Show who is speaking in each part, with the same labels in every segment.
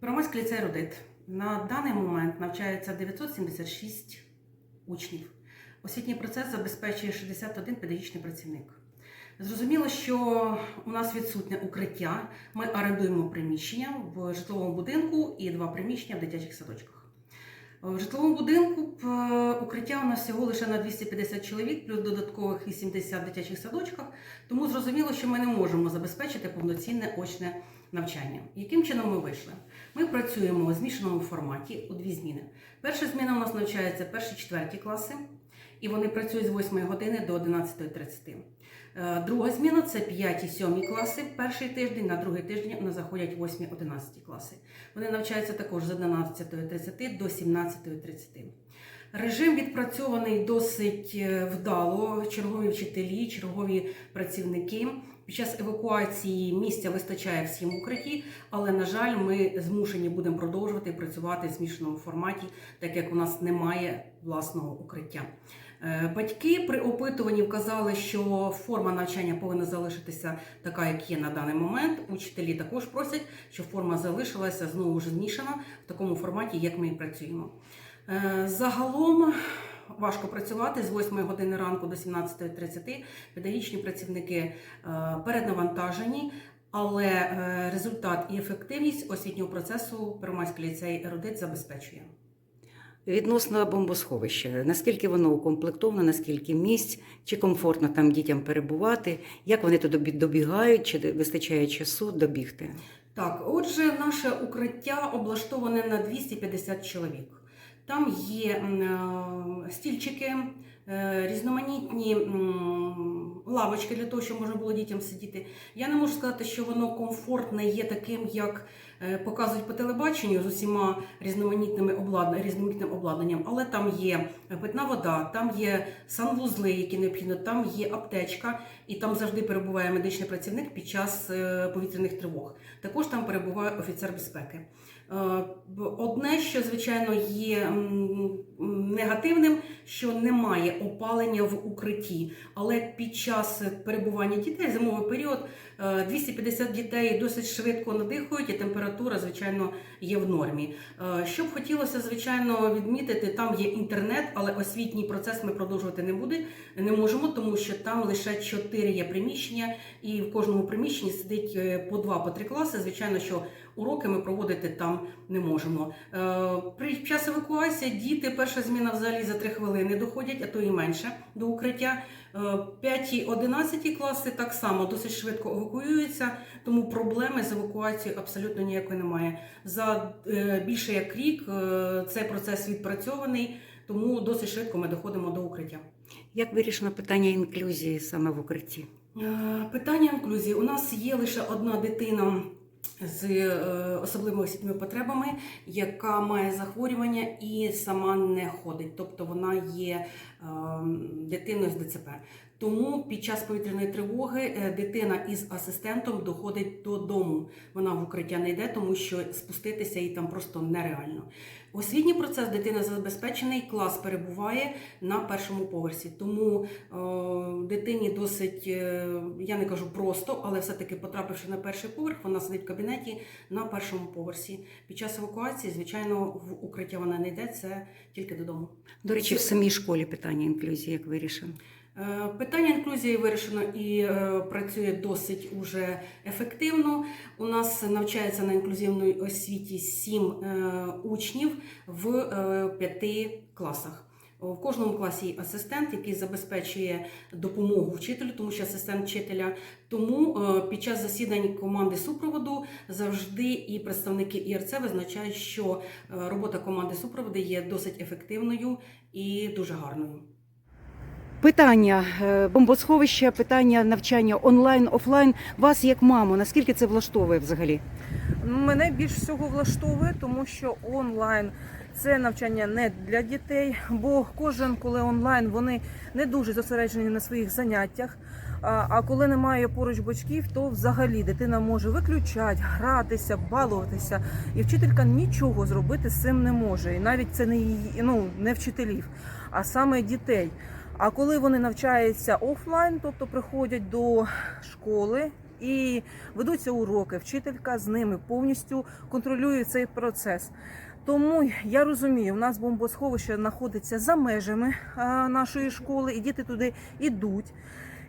Speaker 1: Первомайський ліцей Родит. На даний момент навчається 976 учнів. Освітній процес забезпечує 61 педагогічний працівник. Зрозуміло, що у нас відсутнє укриття. Ми орендуємо приміщення в житловому будинку і два приміщення в дитячих садочках. В житловому будинку укриття у нас всього лише на 250 чоловік, плюс додаткових 80 дитячих садочках. Тому зрозуміло, що ми не можемо забезпечити повноцінне очне навчання. Яким чином ми вийшли? Ми працюємо у змішаному форматі у дві зміни. Перша зміна у нас навчається перші четверті класи, і вони працюють з 8 години до 11.30. Е, Друга зміна це 5-7 класи. Перший тиждень, на другий тиждень нас заходять 8-11 класи. Вони навчаються також з 11.30 до 17.30. Режим відпрацьований досить е, вдало. Чергові вчителі, чергові працівники. Під час евакуації місця вистачає всім укритті, але на жаль, ми змушені будемо продовжувати працювати в змішаному форматі, так як у нас немає власного укриття. Е, Батьки при опитуванні вказали, що форма навчання повинна залишитися така, як є на даний момент. Учителі також просять, щоб форма залишилася знову ж змішана в такому форматі, як ми і працюємо. Е, Загалом важко працювати з 8 години ранку до 17.30. Педагогічні працівники е, переднавантажені, але е, результат і ефективність освітнього процесу Первомайський ліцей Ерудит забезпечує.
Speaker 2: Відносно бомбосховища, наскільки воно укомплектовано, наскільки місць, чи комфортно там дітям перебувати, як вони туди добігають, чи вистачає часу добігти?
Speaker 1: Так, отже, наше укриття облаштоване на 250 чоловік. Там є е, стільчики, е, різноманітні лавочки для того, щоб можна було дітям сидіти. Я не можу сказати, що воно комфортне є таким, як е, показують по телебаченню з усіма різноманітними обладнанням, різноманітним обладнанням, але там є питна вода, там є санвузли, які необхідно, там є аптечка, і там завжди перебуває медичний працівник під час повітряних тривог. Також там перебуває офіцер безпеки. Е, Одне, що звичайно є негативним, що немає опалення в укритті, але під час перебування дітей, зимовий період, е, 250 дітей досить швидко надихають, і температура, звичайно, є в нормі. Е, Що б хотілося, звичайно, відмітити, там є інтернет, але освітній процес ми продовжувати не буде, не можемо, тому що там лише 4 є приміщення, і в кожному приміщенні сидить е, по 2 по 3 класи. Звичайно, що уроки ми проводити там не можемо. Е, При час евакуації діти, перша зміна взагалі за 3 хвилини доходять, а то і менше до укриття. 5-11 класи так само досить швидко евакуюються, тому проблеми з евакуацією абсолютно ніякої немає. За е, більше як рік е, цей процес відпрацьований, тому досить швидко ми доходимо до укриття.
Speaker 2: Як вирішено питання інклюзії саме в укритті?
Speaker 1: Е, Питання інклюзії. У нас є лише одна дитина з е, особливими освітніми потребами, яка має захворювання і сама не ходить, тобто вона є е, дитиною з ДЦП. Тому під час повітряної тривоги е, дитина із асистентом доходить додому. Вона в укриття не йде, тому що спуститися їй там просто нереально. Освітній процес дитина забезпечений, клас перебуває на першому поверсі. Тому е, дитині досить, е, я не кажу просто, але все-таки потрапивши на перший поверх, вона сидить в кабінеті на першому поверсі. Під час евакуації, звичайно, в укриття вона не йде, це тільки додому.
Speaker 2: До речі, в самій школі питання інклюзії як вирішено?
Speaker 1: Е, Питання інклюзії вирішено і е, працює досить уже ефективно. У нас навчається на інклюзивній освіті 7 е, учнів в п'яти класах. В кожному класі є асистент, який забезпечує допомогу вчителю, тому що асистент вчителя. Тому під час засідань команди супроводу завжди і представники ІРЦ визначають, що робота команди супроводу є досить ефективною і дуже гарною.
Speaker 2: Питання е, бомбосховища, питання навчання онлайн, офлайн. Вас як маму, наскільки це влаштовує взагалі?
Speaker 3: Мене більш всього влаштовує, тому що онлайн це навчання не для дітей, бо кожен, коли онлайн, вони не дуже зосереджені на своїх заняттях. А коли немає поруч батьків, то взагалі дитина може виключати, гратися, балуватися, і вчителька нічого зробити з цим не може. І навіть це не її, ну не вчителів, а саме дітей. А коли вони навчаються офлайн, тобто приходять до школи і ведуться уроки. Вчителька з ними повністю контролює цей процес. Тому я розумію, у нас бомбосховище знаходиться за межами нашої школи, і діти туди йдуть.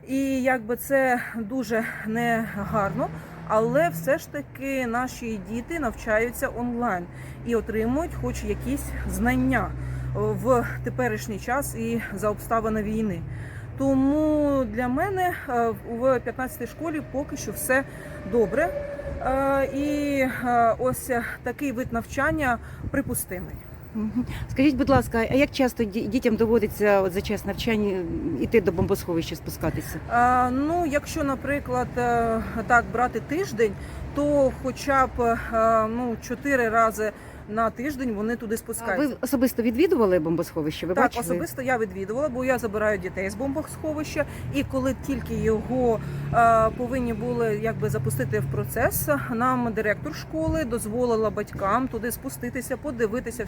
Speaker 3: І якби це дуже негарно, але все ж таки наші діти навчаються онлайн і отримують хоч якісь знання в теперішній час і за обставини війни. Тому для мене е, в 15-й школі поки що все добре. Е, І е, ось такий вид навчання припустимий.
Speaker 2: Скажіть, будь ласка, а як часто дітям доводиться от за час навчання йти до бомбосховища спускатися?
Speaker 3: А, ну, якщо, наприклад, так брати тиждень, то хоча б ну, чотири рази на тиждень вони туди
Speaker 2: А
Speaker 3: спускаються.
Speaker 2: ви особисто відвідували бомбосховище? Ви
Speaker 3: так,
Speaker 2: бачили?
Speaker 3: особисто я відвідувала, бо я забираю дітей з бомбосховища, і коли тільки його е, повинні були якби запустити в процес, нам директор школи дозволила батькам туди спуститися, подивитися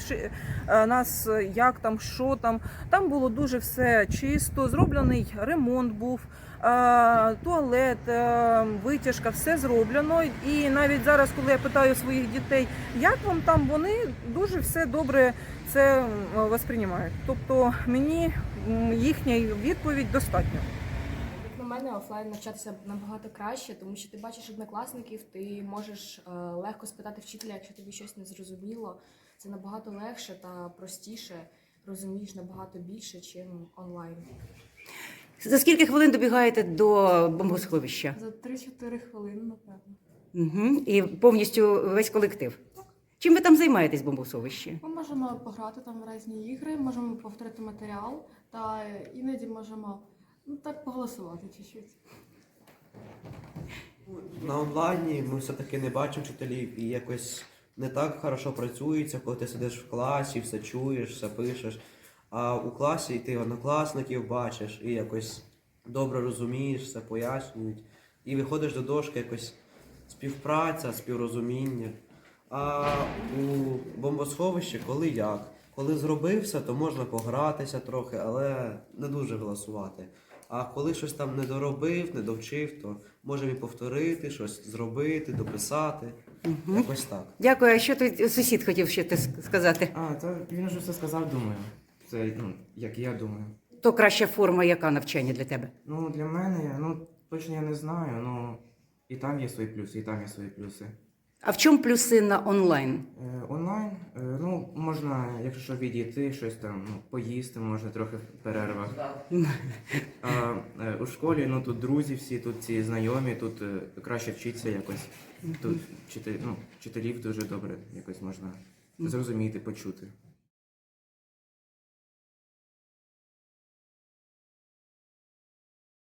Speaker 3: е, нас, як там, що там. Там було дуже все чисто, зроблений ремонт був. е, Туалет, е, витяжка, все зроблено. І навіть зараз, коли я питаю своїх дітей, як вам там, вони дуже все добре це м, восприймають. Тобто мені їхня відповідь достатньо.
Speaker 4: Як на мене, офлайн навчатися набагато краще, тому що ти бачиш однокласників, ти можеш е, легко спитати вчителя, якщо тобі щось не зрозуміло. Це набагато легше та простіше, розумієш набагато більше, чим онлайн.
Speaker 2: За скільки хвилин добігаєте до бомбосховища?
Speaker 4: За 3-4 хвилини, напевно.
Speaker 2: Угу. І повністю весь колектив. Чим ви там займаєтесь в бомбосховищі?
Speaker 4: Ми можемо пограти там в різні ігри, можемо повторити матеріал, та іноді можемо ну, так поголосувати чуть-чуть.
Speaker 5: На онлайні ми все-таки не бачимо вчителів і якось не так хорошо працюється, коли ти сидиш в класі, все чуєш, все пишеш. А у класі ти однокласників бачиш і якось добре розумієш, все пояснюють. І виходиш до дошки якось співпраця, співрозуміння. А у бомбосховищі коли як? Коли зробився, то можна погратися трохи, але не дуже голосувати. А коли щось там не доробив, не довчив, то можемо і повторити, щось зробити, дописати.
Speaker 2: Угу.
Speaker 5: Якось так.
Speaker 2: Дякую. А що тут сусід хотів ще те сказати?
Speaker 6: А, та він вже все сказав, думаю. Це, ну, як я думаю.
Speaker 2: То краща форма, яка навчання для тебе?
Speaker 6: Ну, для мене, ну, точно я не знаю, ну, і там є свої плюси, і там є свої плюси.
Speaker 2: А в чому плюси на онлайн?
Speaker 6: Е, онлайн, е, ну, можна, якщо відійти, щось там, ну, поїсти, можна трохи в перервах. А е, у школі, ну, тут друзі всі, тут ці знайомі, тут е, краще вчитися якось. Тут вчитель, ну, вчителів дуже добре якось можна зрозуміти, почути.